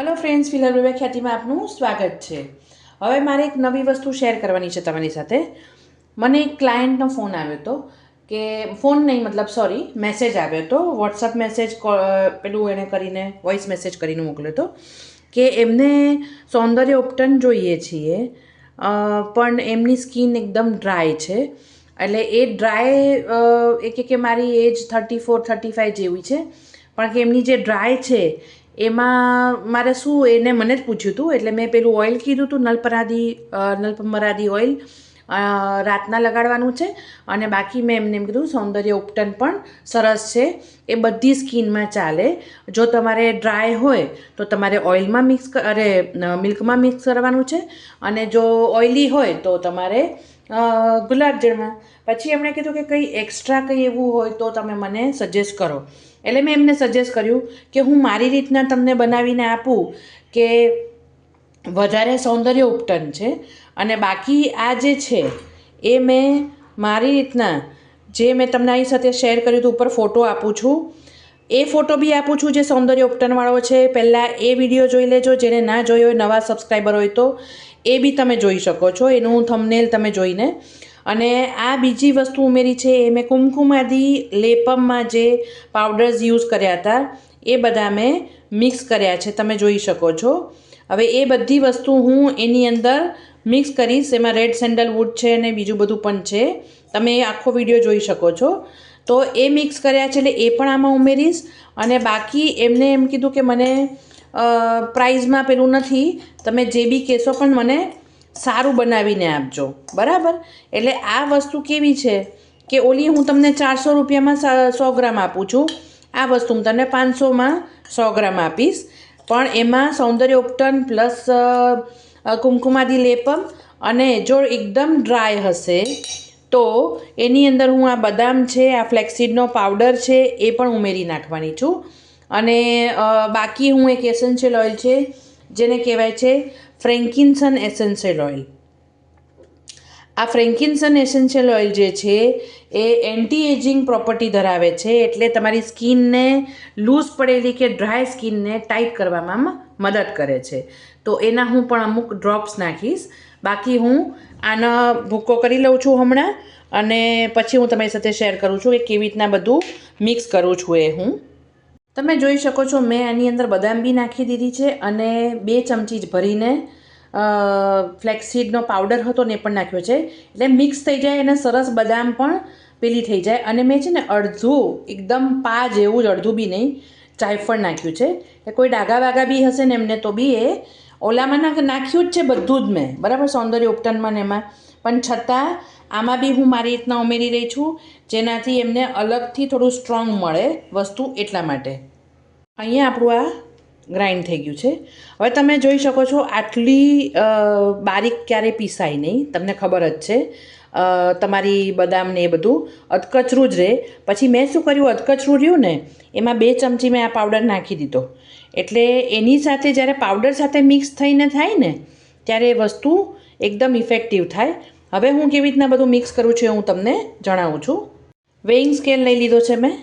Hello friends ફિલર વિવેક ખ્યાતિમાં આપનું સ્વાગત છે. હવે મારે એક નવી વસ્તુ શેર કરવાની છે તમારી સાથે. મને એક ક્લાયન્ટનો ફોન આવ્યો હતો કે ફોન નહીં, મતલબ સોરી મેસેજ આવ્યો હતો વોટ્સઅપ મેસેજ પેલું એણે કરીને વોઇસ મેસેજ કરીને મોકલ્યો હતો કે એમને સૌંદર્ય ઉપટન જોઈએ છીએ પણ એમની સ્કિન એકદમ ડ્રાય છે. એટલે એ ડ્રાય એ કે મારી age thirty four thirty five જેવી છે. પણ કે એમની જે ડ્રાય છે એમાં મારે શું એને મને જ પૂછ્યું હતું એટલે મેં પેલું ઓઇલ કીધું હતું નલપરાદી નલપમરાદી ઓઇલ રાતના લગાડવાનું છે. અને બાકી મેં એમને એમ કીધું, સૌંદર્ય ઉપટન પણ સરસ છે, એ બધી સ્કિનમાં ચાલે. જો તમારે ડ્રાય હોય, તો તમારે ઓઇલમાં મિક્સ અરે મિલ્કમાં મિક્સ કરવાનું છે. અને જો ઓઇલી હોય, તો તમારે ગુલાબજળમાં પછી એમણે કીધું કે કંઈ એક્સ્ટ્રા કંઈ એવું હોય, તો તમે મને સજેસ્ટ કરો. એટલે મેં એમને સજેસ્ટ કર્યું કે હું મારી રીતના તમને બનાવીને આપું કે વધારે સૌંદર્ય ઉપટન છે અને બાકી આ જે છે, એ મેં મારી રીતના જે મેં તમને અહીં સાથે શેર કર્યું હતું, ઉપર ફોટો આપું છું. એ ફોટો બી આપું છું જે સૌંદર્ય ઉપટનવાળો છે. પહેલાં એ વીડિયો જોઈ લેજો. જેને ના જોયો હોય, નવા સબસ્ક્રાઈબર હોય તો એ બી તમે જોઈ શકો છો. એનું થંબનેલ તમે જોઈને. અને આ બીજી વસ્તુ ઉમેરી છે, એ મેં કુમકુમાદી લેપમમાં જે પાવડર્સ યુઝ કર્યા હતા, એ બધા મેં મિક્સ કર્યા છે, તમે જોઈ શકો છો. હવે એ બધી વસ્તુ હું એની અંદર મિક્સ કરીશ, એમાં રેડ સેન્ડલવુડ છે અને બીજું બધું પણ છે. તમે એ આખો વીડિયો જોઈ શકો છો. તો એ મિક્સ કર્યા છે એટલે એ પણ આમાં ઉમેરીશ અને બાકી એમને એમ કીધું કે મને પ્રાઇઝમાં પેલું નથી. તમે જે બી કહેશો પણ મને સારું બનાવીને આપજો. બરાબર? એટલે આ વસ્તુ કેવી છે કે ઓલી હું તમને ચારસો રૂપિયામાં સ- ગ્રામ આપું છું. આ વસ્તુ હું તમને પાંચસોમાં સો ગ્રામ આપીશ. પણ એમાં સૌંદર્ય ઉપટન પ્લસ કુમકુમાદી લેપમ અને જો એકદમ ડ્રાય હશે, તો એની અંદર હું આ બદામ છે, આ ફ્લેક્સીડનો પાવડર છે, એ પણ ઉમેરી નાખવાની છું. અને બાકી હું એક એસેન્શિયલ ઓઇલ છે, જેને કહેવાય છે ફ્રેન્કિન્સન એસેન્શિયલ ઓઇલ. આ ફ્રેન્કિન્સન એસેન્શિયલ ઓઇલ જે છે, એ એન્ટી એજિંગ પ્રોપર્ટી ધરાવે છે, એટલે તમારી સ્કિનને લૂઝ પડેલી કે ડ્રાય સ્કિનને ટાઈટ કરવામાં મદદ કરે છે. તો એના હું પણ અમુક ડ્રોપ્સ નાખીશ. બાકી હું આનો ભૂકો કરી લઉં છું હમણાં, અને પછી હું તમારી સાથે શેર કરું છું કે કેવી રીતના બધું મિક્સ કરું છું એ હું. તમે જોઈ શકો છો, મેં એની અંદર બદામ બી નાખી દીધી છે અને બે ચમચી જ ભરીને ફ્લેક્સીડનો પાવડર હતો ને પણ નાખ્યો છે. એટલે મિક્સ થઈ જાય અને સરસ બદામ પણ પેલી થઈ જાય. અને મેં છે ને અડધું, એકદમ પા જેવું જ અડધું બી નહીં, જાયફળ નાખ્યું છે. કે કોઈ ડાઘા વાગા બી હશે ને એમને તો બી એ ઓલામાં નાખ, નાખ્યું જ છે બધું જ મેં. બરાબર? સૌંદર્ય ઉપટનમાં ને એમાં. પણ છતાં આમાં બી હું મારી રીતના ઉમેરી રહી છું, જેનાથી એમને અલગથી થોડું સ્ટ્રોંગ મળે વસ્તુ એટલા માટે. અહીંયા આપણું આ ગ્રાઇન્ડ થઈ ગયું છે. હવે તમે જોઈ શકો છો આટલી બારીક ક્યારેય પીસાય નહીં. તમને ખબર જ છે. તમારી બદામ ને એ બધું અધકચરું જ રહે પછી મેં શું કર્યું? અધકચરું રહ્યું ને, એમાં બે ચમચી મેં આ પાવડર નાખી દીધો. એટલે એની સાથે જ્યારે પાવડર સાથે મિક્સ થઈને થાય ને, ત્યારે એ વસ્તુ એકદમ ઇફેક્ટિવ થાય. હવે હું કેવી રીતના બધું મિક્સ કરું છું હું તમને જણાવું છું. વેઇંગ સ્કેલ લઈ લીધો છે મેં.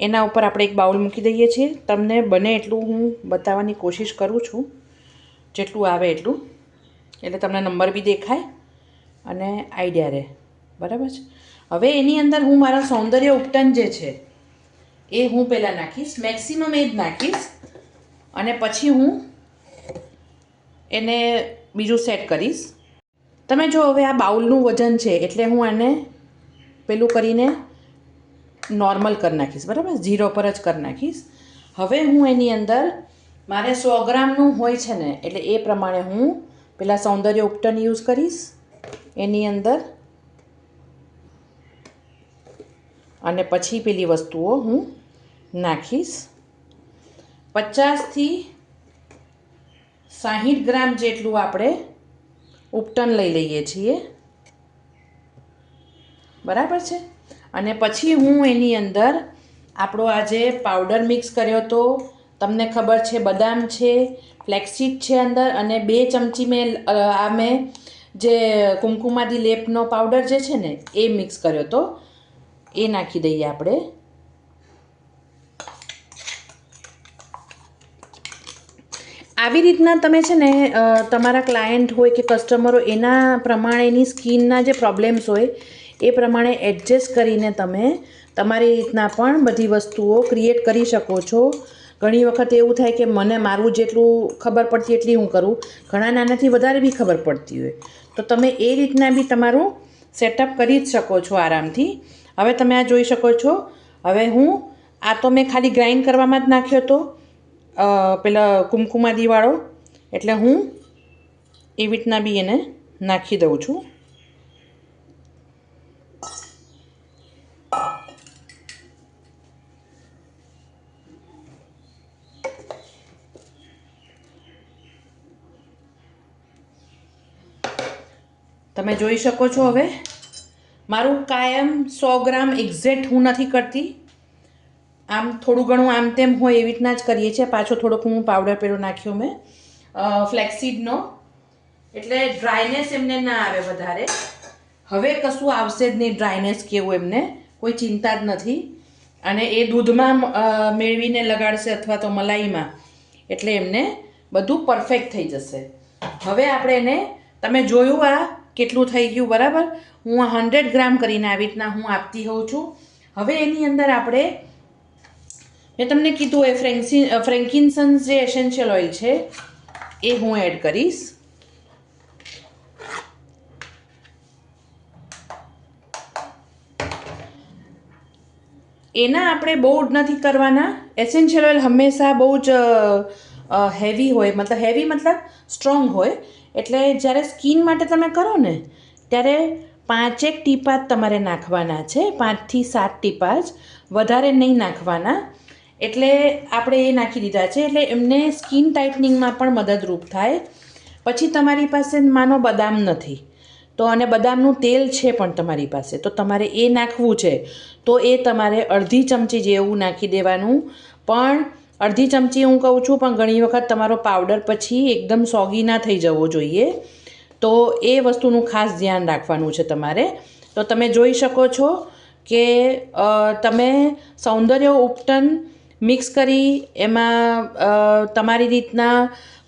એના ઉપર આપણે એક બાઉલ મૂકી દઈએ છીએ. તમને બને એટલું હું બતાવવાની કોશિશ કરું છું. જેટલું આવે એટલું. એટલે તમને નંબર બી દેખાય અને આઈડિયા રહે. બરાબર છે? હવે એની અંદર હું મારા સૌંદર્ય ઉપટન જે છે, એ હું પહેલાં નાખીશ. મેક્સિમમ એ જ નાખીશ. અને પછી હું એને બીજું સેટ કરીશ. તમે જો હવે આ બાઉલનું વજન છે, એટલે હું આને પેલું કરીને નોર્મલ કરી નાખીશ, બરાબર? ઝીરો પર જ કરી નાખીશ. હવે હું એની અંદર, મારે સો ગ્રામનું હોય છે ને, એટલે એ પ્રમાણે હું પેલા સૌંદર્ય ઉપટન યુઝ કરીશ, એની અંદર. અને પછી પેલી વસ્તુઓ હું નાખીશ. પચાસથી સાહીઠ ગ્રામ જેટલું આપણે ઉપટન લઈ લઈએ છીએ. બરાબર છે? અને પછી હું એની અંદર આપણો આ જે પાવડર મિક્સ કર્યો તો તમને ખબર છે, બદામ છે ફ્લેક્સીડ છે અંદર અને બે ચમચી મેં આ મેં જે કુમકુમાદી લેપનો પાવડર જે છે ને, એ મિક્સ કર્યો તો, એ નાખી દઈએ આપણે. આવી રીતના તમે છે ને તમારા ક્લાયન્ટ હોય કે કસ્ટમરો એના પ્રમાણેની સ્કિનના જે પ્રોબ્લેમ્સ હોય, એ પ્રમાણે એડજસ્ટ કરીને તમે તમારી રીતના પણ બધી વસ્તુઓ ક્રિએટ કરી શકો છો. ઘણી વખત એવું થાય કે મને મારું જેટલું ખબર પડતી એટલી હું કરું. ઘણા નાનાથી વધારે બી ખબર પડતી હોય. તો તમે એ રીતના બી તમારું સેટઅપ કરી જ શકો છો આરામથી. હવે તમે આ જોઈ શકો છો. હવે હું, આ તો મેં ખાલી ગ્રાઇન્ડ કરવામાં જ નાખ્યો હતો પેલા કુમકુમાદીવાળો, એટલે હું એવી રીતના બી એને નાખી દઉં છું. તમે જોઈ શકો છો હવે. મારું કાયમ સો ગ્રામ એક્ઝેક્ટ હું નથી કરતી. આમ થોડું ઘણું આમ તેમ હોય એવી રીતના જ કરીએ છીએ. પાછો થોડોક હું પાવડર પેલો નાખ્યો મેં. ફ્લેક્સીડનો એટલે ડ્રાયનેસ એમને ના આવે વધારે. હવે કશું આવશે જ નહીં ડ્રાયનેસ કેવું એમને. કોઈ ચિંતા જ નથી. અને એ દૂધમાં મેળવીને લગાડશે અથવા તો મલાઈમાં. એટલે એમને બધું પરફેક્ટ થઈ જશે. હવે આપણે એને, તમે જોયું આ કેટલું થઈ ગયું, બરાબર? હું આ હંડ્રેડ ગ્રામ કરીને આવી રીતના હું આપતી હોઉં છું. હવે એની અંદર આપણે મેં તમને કીધું એ ફ્રેન્કસી ફ્રેન્કિન્સન્સ જે એસેન્શિયલ ઓઇલ છે, એ હું એડ કરીશ. એના આપણે બહુ નથી કરવાના. એસેન્શિયલ ઓઇલ હંમેશા બહુ જ હેવી હોય. મતલબ હેવી મતલબ સ્ટ્રોંગ હોય. એટલે જ્યારે સ્કિન માટે તમે કરો ને, ત્યારે પાંચેક ટીપા જ તમારે નાખવાના છે. પાંચથી સાત ટીપા જ. વધારે નહીં નાખવાના. એટલે આપણે એ નાખી દીધા છે. એટલે એમને સ્કિન ટાઇટનિંગમાં પણ મદદરૂપ થાય. પછી તમારી પાસે માનો બદામ નથી. તો અને બદામનું તેલ છે પણ તમારી પાસે. તો તમારે એ નાખવું છે. તો એ તમારે અડધી ચમચી જેવું નાખી દેવાનું. પણ અડધી ચમચી હું કહું છું, પણ ઘણી વખત તમારો પાવડર પછી એકદમ સોગી ના થઈ જવો જોઈએ. તો એ વસ્તુનું ખાસ ધ્યાન રાખવાનું છે તમારે. તો તમે જોઈ શકો છો કે તમે સૌંદર્ય ઉપટન મિક્સ કરી, એમાં તમારી રીતના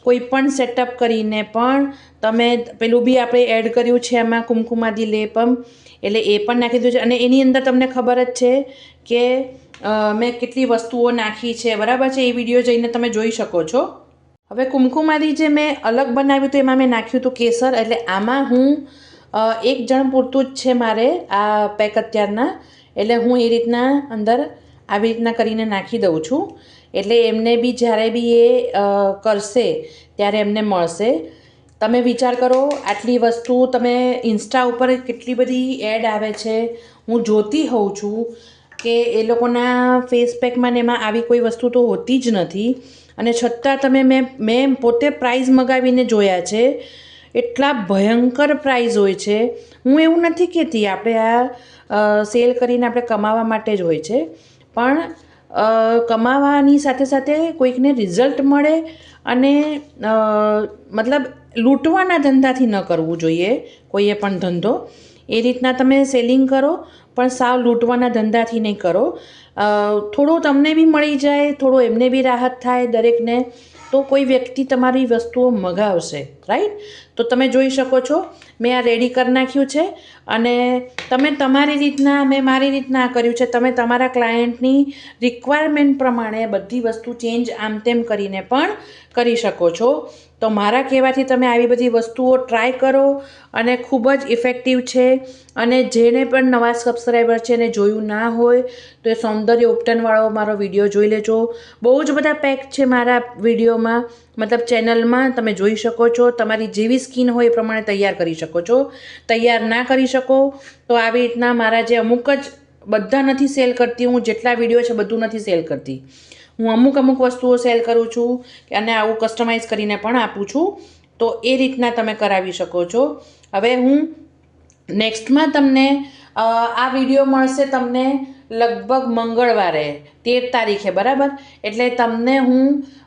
કોઈ પણ સેટઅપ કરીને પણ તમે, પેલું બી આપણે એડ કર્યું છે એમાં કુમકુમાદી લેપમ એટલે એ પણ નાખી દીધું છે. અને એની અંદર તમને ખબર જ છે કે મેં કેટલી વસ્તુઓ નાખી છે. બરાબર છે? એ વીડિયો જઈને તમે જોઈ શકો છો. હવે કુમકુમાદી જે મેં અલગ બનાવ્યું હતું, એમાં મેં નાખ્યું હતું કેસર. એટલે આમાં હું એક જણ પૂરતું જ છે મારે આ પેક અત્યારના. એટલે હું એ રીતના અંદર આવી રીતના કરીને નાખી દઉં છું. એટલે એમને બી જ્યારે બી એ કરશે, ત્યારે એમને મળશે. તમે વિચાર કરો, આટલી વસ્તુ તમે ઇન્સ્ટા ઉપર કેટલી બધી એડ આવે છે. હું જોતી હોઉં છું કે એ લોકોના ફેસ પેકમાં ને એમાં આવી કોઈ વસ્તુ તો હોતી જ નથી. અને છતાં તમે મેં મેં પોતે પ્રાઇઝ મગાવીને જોયા છે. એટલા ભયંકર પ્રાઇઝ હોય છે. હું એવું નથી કહેતી, આપણે આ સેલ કરીને આપણે કમાવા માટે જ હોય છે. પણ કમાવાની સાથે સાથે કોઈકને રિઝલ્ટ મળે અને મતલબ લૂંટવાના ધંધાથી ન કરવું જોઈએ, કોઈએ પણ ધંધો. એ રીતના તમે સેલિંગ કરો, પણ સાવ લૂંટવાના ધંધાથી નહીં કરો. થોડું તમને બી મળી જાય, થોડું એમને બી રાહત થાય દરેકને, તો કોઈ વ્યક્તિ તમારી વસ્તુઓ મગાવશે. રાઈટ તો તમે જોઈ શકો છો, મેં આ રેડી કરી નાખ્યું છે અને તમે તમારી રીતના, મેં મારી રીતના આ કર્યું છે. તમે તમારા ક્લાયન્ટની રિક્વાયરમેન્ટ પ્રમાણે બધી વસ્તુ ચેન્જ આમ તેમ કરીને પણ કરી શકો છો. તો મારા કહેવાથી તમે આવી બધી વસ્તુઓ ટ્રાય કરો અને ખૂબ જ ઇફેક્ટિવ છે અને જેને પણ નવા સબસ્ક્રાઈબર છે એને જોયું ના હોય, તો એ સૌંદર્ય ઉપટનવાળો મારો વીડિયો જોઈ લેજો. બહુ જ બધા પેક છે મારા વિડીયોમાં મતલબ ચેનલમાં તમે જોઈ શકો છો, તમારી જેવી સ્કિન હોય એ પ્રમાણે તૈયાર કરી શકો છો. તૈયાર ના કરી શકો, તો આવી રીતના મારા જે અમુક જ બધા નથી સેલ કરતી, હું જેટલા વીડિયો છે બધું નથી સેલ કરતી. હું અમુક અમુક વસ્તુઓ સેલ કરું છું અને આવું કસ્ટમાઇઝ કરીને પણ આપું છું. તો એ રીતના તમે કરાવી શકો છો. હવે હું નેક્સ્ટમાં તમને આ વીડિયો મળશે તમને લગભગ મંગળવારે, તેર તારીખે, બરાબર? એટલે તમને હું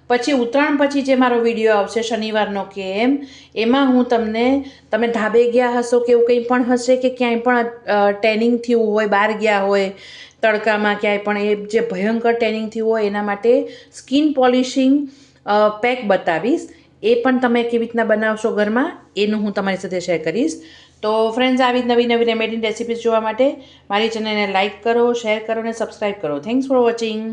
પછી ઉત્તરાયણ પછી જે મારો વીડિયો આવશે, શનિવારનો કે એમ, એમાં હું તમને, તમે ધાબે ગયા હશો કે એવું કંઈ પણ હશે કે ક્યાંય પણ ટેનિંગ થયું હોય, બહાર ગયા હોય, તડકામાં ક્યાંય પણ, એ જે ભયંકર ટેનિંગ થયું હોય, એના માટે સ્કિન પોલિશિંગ પેક બતાવીશ. એ પણ તમે કેવી રીતના બનાવશો ઘરમાં, એનું હું તમારી સાથે શેર કરીશ. તો ફ્રેન્ડ્સ આવી નવી નવી રેમેડીની રેસિપીઝ જોવા માટે મારી ચેનલને લાઇક કરો શેર કરો અને સબસ્ક્રાઈબ કરો. Thanks for watching